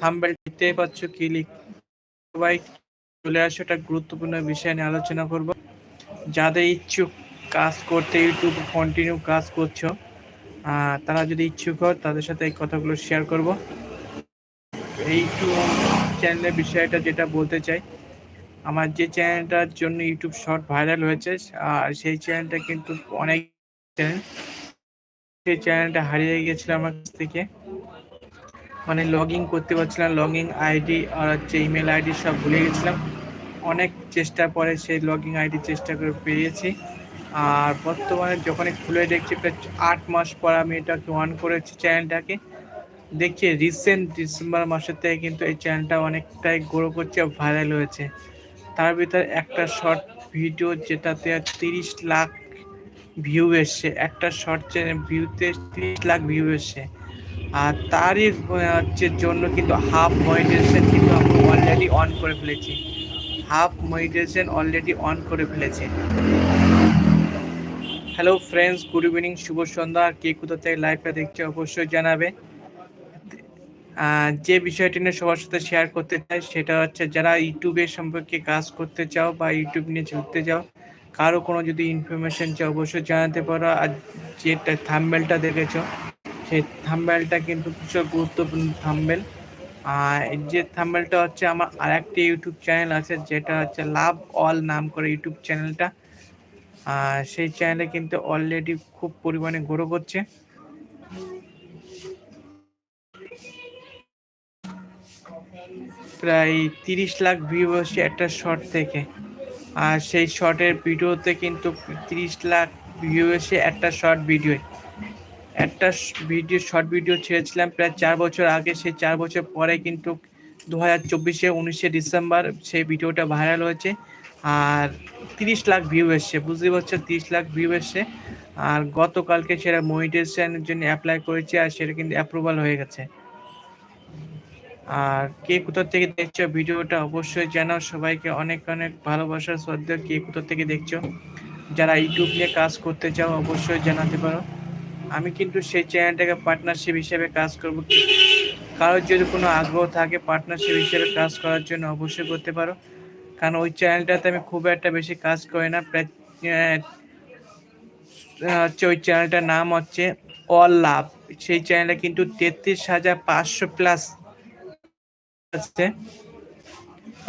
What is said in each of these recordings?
Thumbnail দেখতে পাচ্ছ কি সবাই চলে আসো, একটা গুরুত্বপূর্ণ বিষয় নিয়ে আলোচনা করব। যাদের ইচ্ছুক কাজ করতে ইউটিউব কন্টিনিউ কাজ করছ তারা যদি ইচ্ছুক হয় তাদের সাথে এই কথাগুলো শেয়ার করব। এই চ্যানেলের বিষয়টা যেটা বলতে চাই, আমার যে চ্যানেলটার জন্য ইউটিউব শর্ট ভাইরাল হয়েছে, আর সেই চ্যানেলটা কিন্তু অনেক চ্যানেল সেই চ্যানেলটা হারিয়ে গিয়েছিল আমার কাছ থেকে। মানে লগ ইন করতে পারছিলাম লগ ইন আইডি আর হচ্ছে ইমেল আইডি সব ভুলে গেছিলাম। অনেক চেষ্টার পরে সেই লগ ইন আইডি চেষ্টা করে পেয়েছি। আর বর্তমানে যখনই খুলে দেখছি, প্রায় আট মাস পর আমি এটাকে অন করেছি চ্যানেলটাকে দেখছি রিসেন্ট ডিসেম্বর মাসের থেকে কিন্তু এই চ্যানেলটা অনেকটাই গ্রো করছে ভাইরাল হয়েছে। তার ভিতরে একটা শর্ট ভিডিও যেটাতে তিরিশ লাখ ভিউ এসছে। একটা শর্ট চ্যানেল ভিউতে তিরিশ লাখ ভিউ এসছে। আর তারই হচ্ছে জন্য কিন্তু হাফ মনিটাইজেশন কিন্তু আমি অলরেডি অন করে ফেলেছি। হাফ মনিটাইজেশন অলরেডি অন করে ফেলেছি। হ্যালো ফ্রেন্ডস গুড ইভিনিং শুভ সন্ধ্যা। কে কোথা থেকে লাইভটা দেখছে অবশ্যই জানাবে। যে বিষয়টি নিয়ে সবার সাথে শেয়ার করতে চাই, সেটা হচ্ছে যারা ইউটিউবের সম্পর্কে কাজ করতে চাও বা ইউটিউব নিয়ে চলতে চাও, কারও কোনো যদি ইনফরমেশন চাও, অবশ্যই জানাতে পারো। আর যেটা থাম্বেলটা দেখেছ সেই থাম্বেলটা কিন্তু ভীষণ গুরুত্বপূর্ণ থাম্বেল। আর যে থাম্বেলটা হচ্ছে আমার আরেকটি ইউটিউব চ্যানেল আছে, যেটা হচ্ছে লাভ অল নাম করে ইউটিউব চ্যানেলটা। আর সেই চ্যানেলে কিন্তু অলরেডি খুব পরিমাণে গ্রো করছে প্রায় তিরিশ লাখ ভিউ হচ্ছে একটা শর্ট থেকে। আর সেই শর্টের ভিডিওতে কিন্তু তিরিশ লাখ ভিউ এসে একটা শর্ট ভিডিও একটা ভিডিও শর্ট ভিডিও ছেড়েছিলাম, প্রায় চার বছর আগে। সেই চার বছর পরে কিন্তু দু হাজার চব্বিশে উনিশে ডিসেম্বর সেই ভিডিওটা ভাইরাল হয়েছে। আর তিরিশ লাখ ভিউ এসছে বুঝতে পারছ? তিরিশ লাখ ভিউ এসছে। আর গতকালকে সেটা মনিটাইজেশনের জন্য অ্যাপ্লাই করেছে আর সেটা কিন্তু অ্যাপ্রুভাল হয়ে গেছে। আর কে কোথা থেকে দেখছ ভিডিওটা অবশ্যই জানাও। সবাইকে অনেক অনেক ভালোবাসার শ্রদ্ধা। কে কোথা থেকে দেখছ? যারা ইউটিউব নিয়ে কাজ করতে চাও অবশ্যই জানাতে পারো। আমি কিন্তু সেই চ্যানেলটাকে পার্টনারশিপ হিসেবে কাজ করব কারোর যদি কোনো আগ্রহ থাকে পার্টনারশিপ হিসেবে কাজ করার জন্য অবশ্যই করতে পারো। কারণ ওই চ্যানেলটাতে আমি খুব একটা বেশি কাজ করি না। প্রায় হচ্ছে ওই চ্যানেলটার নাম হচ্ছে অল লাভ সেই চ্যানেলে কিন্তু তেত্রিশ হাজার পাঁচশো প্লাস আছে।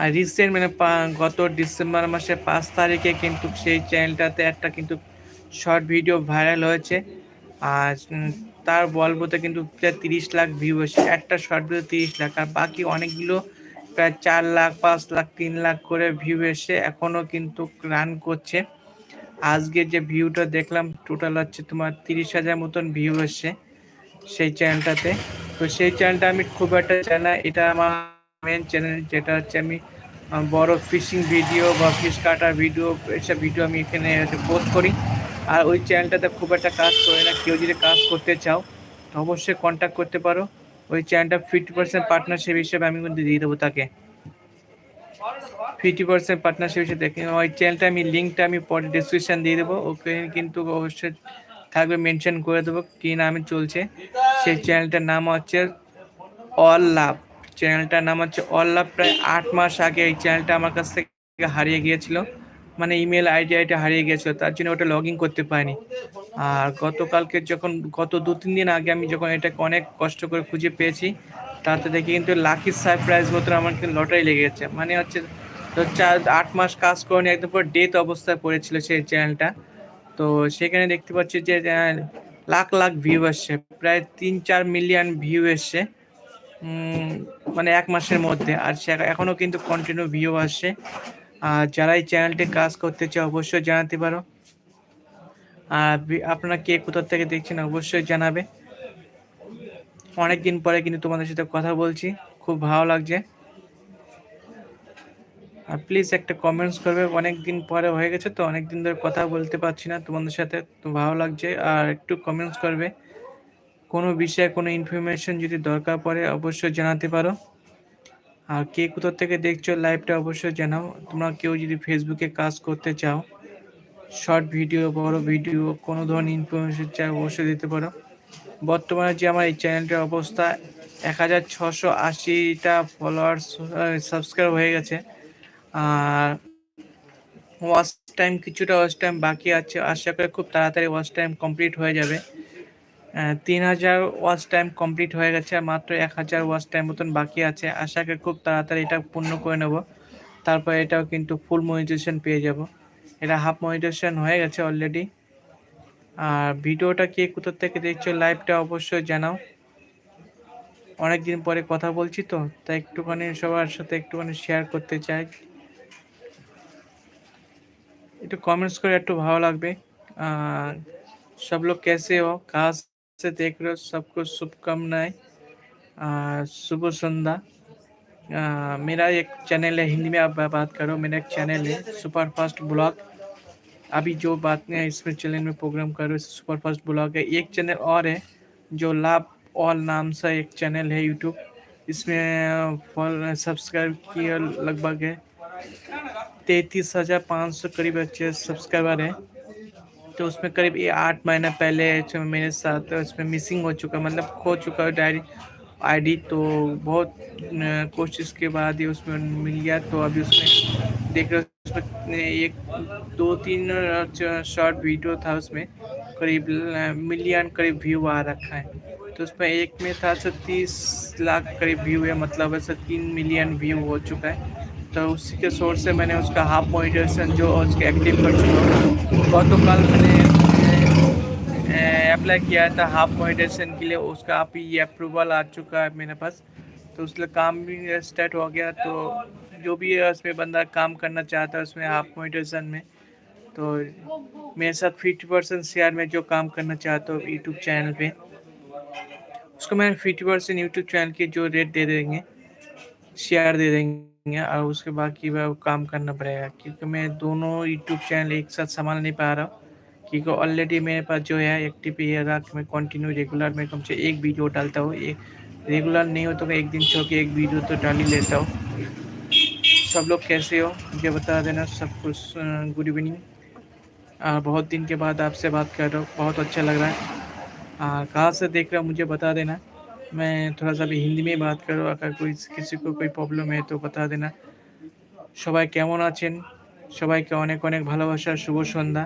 আর রিসেন্ট মানে গত ডিসেম্বর মাসের পাঁচ তারিখে কিন্তু সেই চ্যানেলটাতে একটা কিন্তু শর্ট ভিডিও ভাইরাল হয়েছে। আর তার বলবতে কিন্তু প্রায় তিরিশ লাখ ভিউ এসে একটা শর্ট ভিডিও তিরিশ লাখ, আর বাকি অনেকগুলো প্রায় চার লাখ, পাঁচ লাখ, তিন লাখ করে ভিউ এসে এখনও কিন্তু রান করছে। আজকে যে ভিউটা দেখলাম টোটাল হচ্ছে তোমার তিরিশ হাজার মতন ভিউ এসছে সেই চ্যানেলটাতে তো সেই চ্যানেলটা আমি খুব একটা চাই না, এটা আমার মেন চ্যানেল যেটা হচ্ছে আমি বড় ফিশিং ভিডিও বা ফিশ কাটার ভিডিও এসব ভিডিও আমি এখানে পোস্ট করি। আর ওই চ্যানেলটাতে খুব একটা কাজ করে না। কেউ যদি কাজ করতে চাও, তো অবশ্যই কন্ট্যাক্ট করতে পারো। ওই চ্যানেলটা ফিফটি পার্সেন্ট পার্টনারশিপ হিসেবে আমি কিন্তু দিয়ে দেবো তাকে। ফিফটি পার্সেন্ট পার্টনারশিপ হিসেবে দেখে ওই চ্যানেলটা আমি লিঙ্কটা আমি পরে ডিসক্রিপশন দিয়ে দেবো। ওকে কিন্তু অবশ্যই থাকবে মেনশন করে দেবো কী নামে চলছে। সেই চ্যানেলটার নাম হচ্ছে অল লাভ চ্যানেলটার নাম হচ্ছে অল লাভ প্রায় আট মাস আগে এই চ্যানেলটা আমার কাছ থেকে হারিয়ে গিয়েছিল। মানে ইমেল আইডি আইডি হারিয়ে গিয়েছিল তার জন্য ওটা লগ ইন করতে পারিনি। আর গতকালকে যখন, গত দু, তিন দিন আগে আমি যখন এটাকে অনেক কষ্ট করে খুঁজে পেয়েছি, তাতে দেখি কিন্তু লাকি সারপ্রাইজ মতন আমার কিন্তু লটারি লেগে গেছে। মানে হচ্ছে, তো চার, আট মাস কাজ করেনি, একদম পুরো ডেথ অবস্থায় পড়েছিল সেই চ্যানেলটা তো সেখানে দেখতে পাচ্ছি যে লাখ লাখ ভিউ আসছে, প্রায় তিন, চার মিলিয়ন ভিউ এসছে মানে এক মাসের মধ্যে। আর সে এখনও কিন্তু কন্টিনিউ ভিউ আসছে। আর যারা এই চ্যানেলটি কাজ করতে চায় অবশ্যই জানাতে পারো। আর আপনারা কে, কোথা থেকে দেখছেন অবশ্যই জানাবে। অনেকদিন পরে কিন্তু তোমাদের সাথে কথা বলছি, খুব ভালো লাগছে। আর প্লিজ একটা কমেন্টস করবে অনেক দিন পরে হয়ে গেছে তো অনেক দিন ধরে কথা বলতে পারছি না তোমাদের সাথে, তো ভালো লাগছে। আর একটু কমেন্টস করবে, কোনো বিষয়ে কোনো ইনফরমেশন যদি দরকার পড়ে অবশ্যই জানাতে পারো। আর কে কোথা থেকে দেখছ লাইভটা অবশ্যই জানাও। তোমরা কেউ যদি ফেসবুকে কাজ করতে চাও শর্ট ভিডিও বড় ভিডিও কোনো ধরনের ইনফরমেশন চাই অবশ্যই দিতে পারো। বর্তমানে যে আমার এই চ্যানেলটার অবস্থা, এক হাজার ছশো আশিটা ফলোয়ার্স সাবস্ক্রাইব হয়ে গেছে। আর ওয়াচ টাইম কিছুটা ওয়াচ টাইম বাকি আছে। আশা করি খুব তাড়াতাড়ি ওয়াচ টাইম কমপ্লিট হয়ে যাবে। তিন হাজার ওয়াচ টাইম কমপ্লিট হয়ে গেছে, আর মাত্র এক হাজার ওয়াচ টাইম মতন বাকি আছে। আশাকে খুব তাড়াতাড়ি এটা পূর্ণ করে নেব। তারপর এটাও কিন্তু ফুল মনিটাইজেশন পেয়ে যাব। এটা হাফ মনিটাইজেশন হয়ে গেছে অলরেডি আর ভিডিওটা কে কোথার থেকে দেখছ লাইভটা অবশ্যই জানাও। অনেক দিন পরে কথা বলছি তো, তাই একটুখানি সবার সাথে একটুখানি শেয়ার করতে চাই। একটু কমেন্টস করে একটু ভালো লাগবে। सब लोग कैसे हो কাজ से देख रहे हो सबको शुभकामनाएँ। शुभ संध्या। मेरा एक चैनल है, हिंदी में आप बात करो, मेरा एक चैनल है सुपर फास्ट ब्लॉग। अभी जो बात है, इसमें चैनल में प्रोग्राम करो सुपर फास्ट ब्लॉग है। एक चैनल और है, जो लाभ ऑल नाम से एक चैनल है, यूट्यूब। इसमें फॉल, सब्सक्राइब किया लगभग है, तैतीस हज़ार पाँच सौ करीब अच्छे सब्सक्राइबर हैं। तो उसमें करीब ये आठ महीना पहले मेरे साथ उसमें मिसिंग हो चुका मतलब खो चुका है डायरी आईडी तो बहुत कोशिश के बाद ही उसमें मिल गया। तो अभी उसमें देख रहे उसमें एक, दो, तीन शॉर्ट वीडियो था उसमें। करीब मिलियन करीब व्यू आ रखा है। तो उसमें एक में था सर तीस लाख करीब व्यू है मतलब ऐसा तीन मिलियन व्यू हो चुका है। तो उसी के सोर्स से मैंने उसका हाफ़ मोटिवेशन जो उसके एक्टिव कर चुका हूँ। तो कल मैंने अप्लाई किया था हाफ़ मोटिवेशन के लिए, उसका आप ही अप्रूवल आ चुका है मेरे पास। तो उसके काम भी स्टार्ट हो गया। तो जो भी है उसमें बंदा काम करना चाहता है उसमें हाफ़ मोटिवेशन में। तो मेरे साथ फिफ्टी परसेंट शेयर में जो काम करना चाहता हूँ यूट्यूब चैनल पे, उसको मैं फिफ्टी परसेंट यूट्यूब चैनल के जो रेट दे देंगे शेयर दे देंगे। और उसके बाकी वह काम करना पड़ेगा। क्योंकि मैं दोनों यूट्यूब चैनल एक साथ संभाल नहीं पा रहा हूँ। क्योंकि ऑलरेडी मेरे पास जो है एक्टिव ये रहा कि मैं कंटिन्यू रेगुलर में कम से एक वीडियो डालता हूँ। एक रेगुलर नहीं हो तो मैं एक दिन छोड़ के एक वीडियो तो डाल ही लेता हूँ। सब लोग कैसे हो? मुझे बता देना। सब कुछ गुड इवनिंग बहुत दिन के बाद आपसे बात कर रहा हूँ। बहुत अच्छा लग रहा है। कहाँ से देख रहा हूँ? मुझे बता देना। मैं थोड़ा सा भी हिंदी में बात करूँ अगर कोई किसी को कोई प्रॉब्लम है तो बता देना সবাই কেমন আছেন সবাইকে অনেক অনেক ভালোবাসা শুভ সন্ধ্যা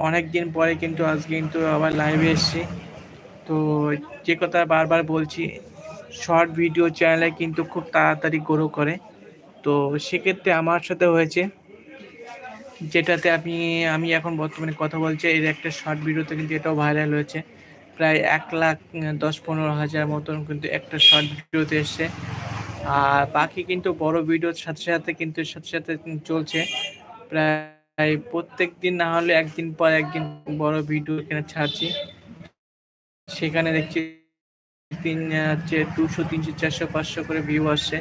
অনেক দিন পরে কিন্তু আজকে কিন্তু আবার লাইভে এসেছি তো যে কথা বারবার বলছি শর্ট ভিডিও চ্যানেলে কিন্তু খুব তাড়াতাড়ি গ্রো করে তো সেক্ষেত্রে আমার সাথে হয়েছে যেটাতে আমি আমি এখন বর্তমানে কথা বলছি এর একটা শর্ট ভিডিওতে কিন্তু এটাও ভাইরাল হয়েছে প্রায় এক লাখ দশ পনেরো হাজার মতন কিন্তু একটা শর্ট ভিডিওতে এসছে। আর বাকি কিন্তু বড় ভিডিওর সাথে সাথে কিন্তু, সাথে সাথে চলছে। প্রায় প্রত্যেক দিন না হলে একদিন পর একদিন বড় ভিডিও এখানে ছাড়ছি। সেখানে দেখছি তিন হচ্ছে দুশো, তিনশো, চারশো, পাঁচশো করে ভিউ আসছে।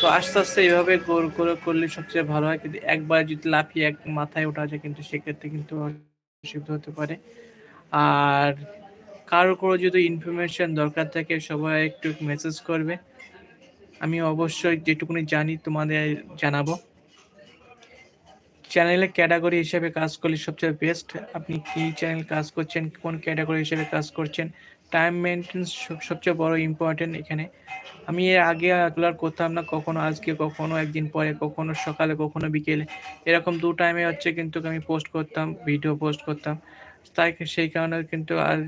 তো আস্তে আস্তে এইভাবে গোল করে করলে সবচেয়ে ভালো হয়। কিন্তু একবার যদি লাফিয়ে এক মাথায় ওঠা যায়, কিন্তু সেক্ষেত্রে কিন্তু অসুবিধা হতে পারে। আর কারও কোনো যদি ইনফরমেশন দরকার থাকে, সবাই একটু মেসেজ করবে। আমি অবশ্যই যেটুকুনি জানি তোমাদের জানাব। চ্যানেলে ক্যাটাগরি হিসেবে কাজ করলে সবচেয়ে বেস্ট আপনি কি চ্যানেল কাজ করছেন, কোন ক্যাটাগরি হিসেবে কাজ করছেন টাইম মেনটেন্স সবচেয়ে বড় ইম্পর্টেন্ট এখানে। আমি এর আগে এগুলো করতাম না, কখনো আজকে, কখনো একদিন পরে, কখনো সকালে, কখনো বিকেলে। এরকম দু টাইমে হচ্ছে কিন্তু আমি পোস্ট করতাম ভিডিও পোস্ট করতাম। তাই সেই কারণে কিন্তু আর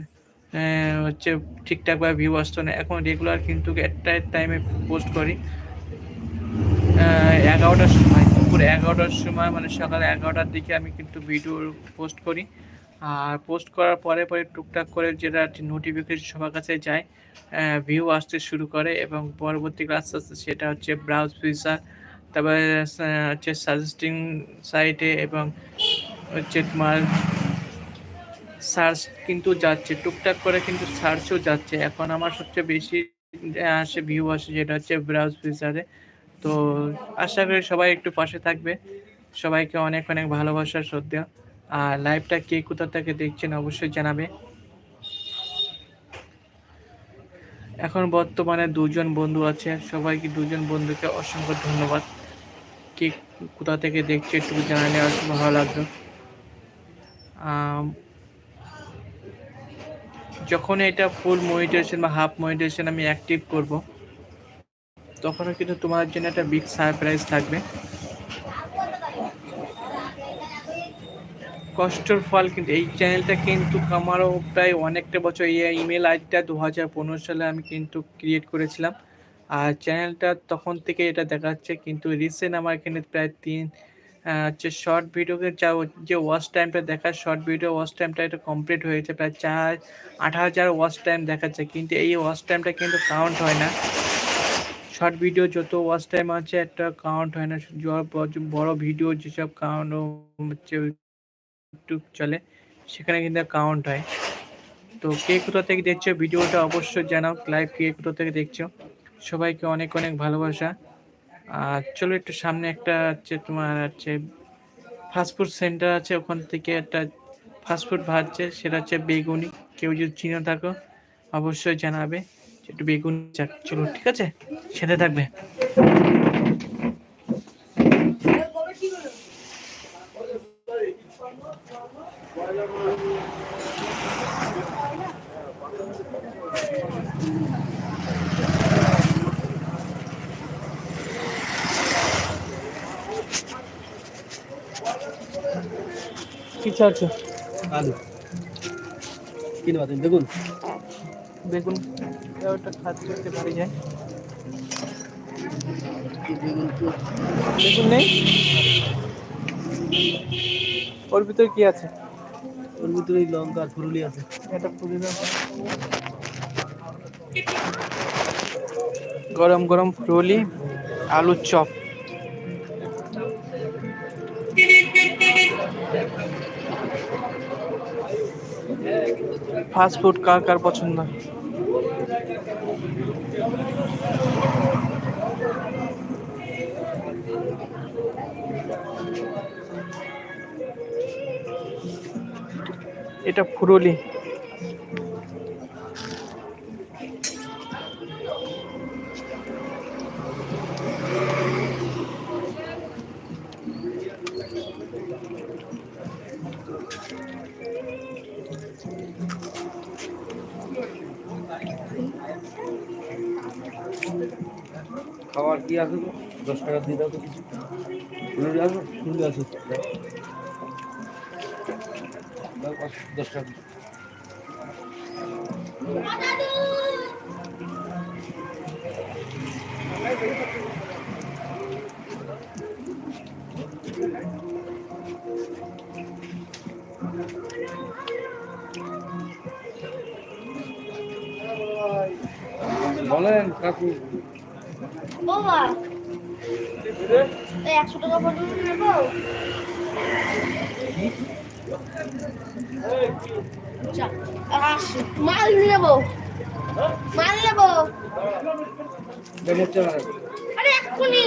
হচ্ছে ঠিকঠাকভাবে ভিউ আসতো না। এখন রেগুলার কিন্তু একটা টাইমে পোস্ট করি। এগারোটার সময়, দুপুর এগারোটার সময় মানে সকাল এগারোটার দিকে আমি কিন্তু ভিডিও পোস্ট করি। আর পোস্ট করার পরে পরে টুকটাক করে যেটা নোটিফিকেশন সবার কাছে যায় ভিউ আসতে শুরু করে এবং পরবর্তী আস্তে আস্তে সেটা হচ্ছে ব্রাউজ ফিচার তারপরে হচ্ছে সাজেস্টিং সাইটে এবং হচ্ছে তোমার সার্চ কিন্তু যাচ্ছে। টুকটাক করে কিন্তু সার্চও যাচ্ছে। এখন আমার সবচেয়ে বেশি আসে ভিউ আসে যেটা হচ্ছে ব্রাউজ ফিচারে তো আশা করি সবাই একটু পাশে থাকবে। সবাইকে অনেক অনেক ভালোবাসার শ্রদ্ধা আর লাইভটা কে কোথা থেকে দেখছেন অবশ্যই জানাবে। এখন বর্তমানে দুজন বন্ধু আছে। সবাইকে, দুজন বন্ধুকে অসংখ্য ধন্যবাদ। কে কোথা থেকে দেখছে একটু জানালে আর ভালো লাগবে যখন এটা ফুল মনিটাইজেশন বা হাফ মনিটাইজেশন আমি অ্যাক্টিভ করব, তখনও কিন্তু তোমার জন্য একটা বিগ সারপ্রাইজ থাকবে। কষ্টর ফল কিন্তু এই চ্যানেলটা কিন্তু আমারও প্রায় অনেকটা বছর, এই ইমেল আইডিটা দু হাজার পনেরো সালে আমি কিন্তু ক্রিয়েট করেছিলাম। আর চ্যানেলটা তখন থেকে এটা দেখাচ্ছে, কিন্তু রিসেন্ট আমার এখানে প্রায় তিন হচ্ছে শর্ট ভিডিওকে যা যে ওয়াচ টাইমটা দেখার শর্ট ভিডিও ওয়াচ টাইমটা এটা কমপ্লিট হয়েছে প্রায় চার আট হাজার ওয়াচ টাইম দেখাচ্ছে। কিন্তু এই ওয়াচ টাইমটা কিন্তু কাউন্ট হয় না। শর্ট ভিডিও যত ওয়াচ টাইম আছে, একটা কাউন্ট হয় না। বড় ভিডিও যেসব কাউন্ট হচ্ছে ইউটিউব চলে, সেখানে কিন্তু কাউন্ট হয়। তো কে কোথা থেকে দেখছ, ভিডিওটা অবশ্যই জানাও। লাইভ কে কোথা থেকে দেখছ, সবাইকে অনেক অনেক ভালোবাসা। আর চলো একটু সামনে একটা হচ্ছে তোমার হচ্ছে ফাস্টফুড সেন্টার আছে, ওখান থেকে একটা ফাস্টফুড ভাজছে সেটা হচ্ছে বেগুনি। কেউ যদি চিনে থাকো, অবশ্যই জানাবে একটু বেগুনি চলো, ঠিক আছে? সেটা থাকবে। কি চাচ্ছ আলু কি নেবা তুমি? বেগুন? বেগুন। ওটা খাতে করতে পারি যায়। বেগুন নেই? ওর ভিতরে কি আছে? ওর ভিতরে লঙ্কা আর ফুরুলি আছে। এটা খুবই গরম গরম ফ্রোলি আলুর চপ। ফাস্ট ফুড কার কার পছন্দ? এটা ফুরলি। দশ টাকা দিয়ে দাও তো কিছু। পাঁচ- দশ টাকা বলেন কাকু। একশো টাকা পর্যন্ত নেব। মাল নেব। মাল নেব। আরে এক্ষুনি।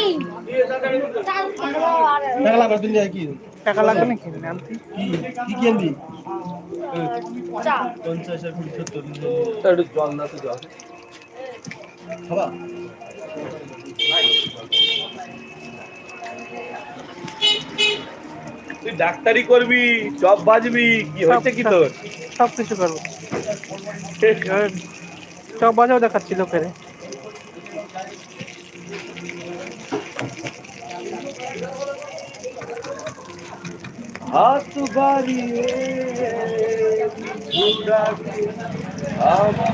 টাকা লাগবে তুমি কি? টাকা লাগবে নাকি? আনতে কি কি কি পঞ্চাশ আর কুড়ি সত্তর জল না তো জল। খাবা? তুই ডাক্তারি করবি চপ বাজবি কি হয়েছে কি তোর? সব কিছু করব। সব বাজাও দেখাচ্ছি লোকের। হাত বাড়িয়ে আমার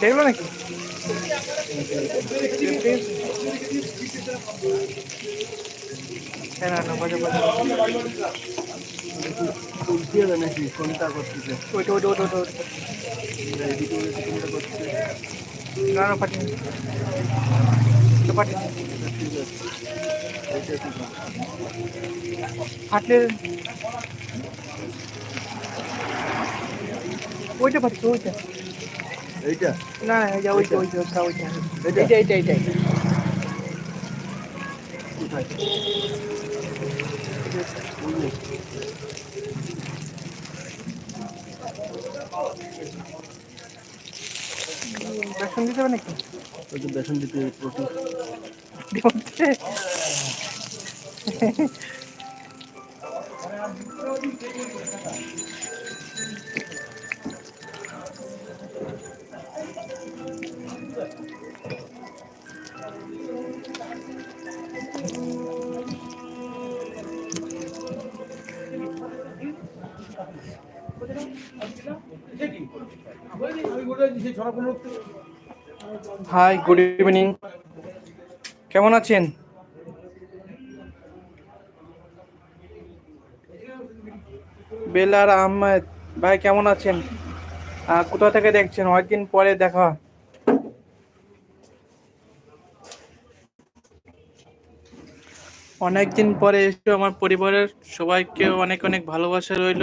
দেখল নাকি? না না, বাজে বাজে। হবে নাকি কোনটা করতেছে ওইটা ওইটা ওইটা ওইটা। না না, পাঠিয়ে পাঠিয়ে এইটা হাঁটলে ওইটা পাঠিয়ে ওইটা। এইটা? না না ওইটা ওইটা ওইটা ওইটা। এইটা? এইটা এইটা এইটা। এইটা। বেসন দিতে হবে নাকি? বেসন দিতে হাই গুড ইভিনিং কেমন আছেন? বেলার আহমেদ, ভাই কেমন আছেন? কোথা থেকে দেখছেন? অনেকদিন পরে দেখা। অনেকদিন পরে এসে আমার পরিবারের সবাইকে অনেক অনেক ভালোবাসা রইল।